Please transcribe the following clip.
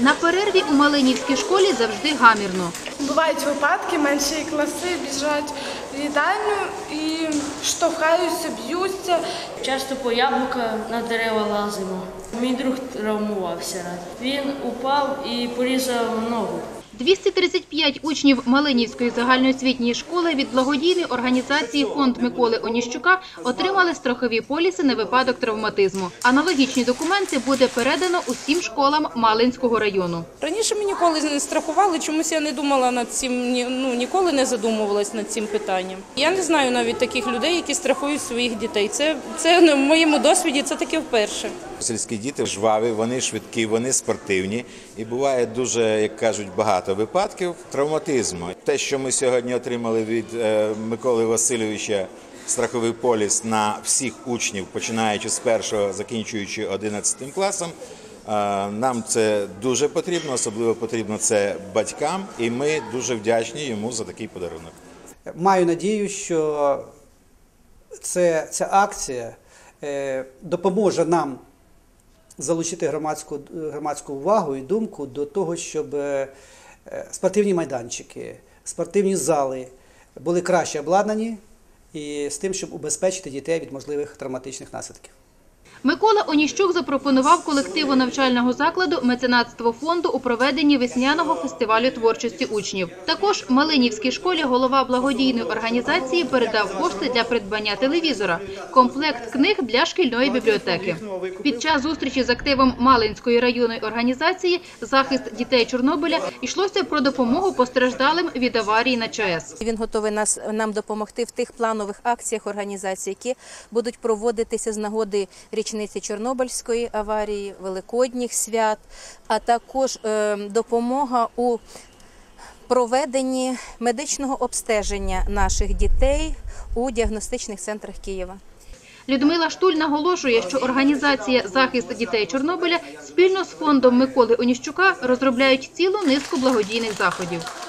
На перерві у Малинівській школі завжди гамірно. Бувають випадки, менші класи біжать в їдальню і штовхаються, б'ються. Часто по яблука на дерева лазимо. Мій друг травмувався. Він упав і порізав ногу. 235 учнів Малинівської загальноосвітньої школи від благодійної організації Фонд Миколи Оніщука отримали страхові поліси на випадок травматизму. Аналогічні документи буде передано усім школам Малинського району. Раніше ми ніколи не страхували, чомусь я не думала над цим, ні- ну ніколи не задумувалась над цим питанням. Я не знаю навіть таких людей, які страхують своїх дітей. Це, це ну, в моєму досвіді це таке вперше. Сільські діти жваві, вони швидкі, вони спортивні. І буває дуже, як кажуть, багато випадків травматизму. Те, що ми сьогодні отримали від е, Миколи Васильовича страховий поліс на всіх учнів, починаючи з першого, закінчуючи 11 класом. е, Нам це дуже потрібно, особливо потрібно це батькам, і ми дуже вдячні йому за такий подарунок. Маю надію, що це, ця акція е, допоможе нам залучити громадську, громадську увагу і думку до того, щоб спортивні майданчики, спортивні зали були краще обладнані і з тим, щоб убезпечити дітей від можливих травматичних наслідків. Микола Оніщук запропонував колективу навчального закладу меценатство фонду у проведенні весняного фестивалю творчості учнів. Також Малинівській школі голова благодійної організації передав кошти для придбання телевізора, комплект книг для шкільної бібліотеки. Під час зустрічі з активом Малинської районної організації захист дітей Чорнобиля йшлося про допомогу постраждалим від аварії на ЧАЕС. Він готовий нас нам допомогти в тих планових акціях організації, які будуть проводитися з нагоди річниці Чорнобильської аварії, великодніх свят, а також е, допомога у проведенні медичного обстеження наших дітей у діагностичних центрах Києва. Людмила Штуль наголошує, що організація захист дітей Чорнобиля спільно з фондом Миколи Оніщука розробляють цілу низку благодійних заходів.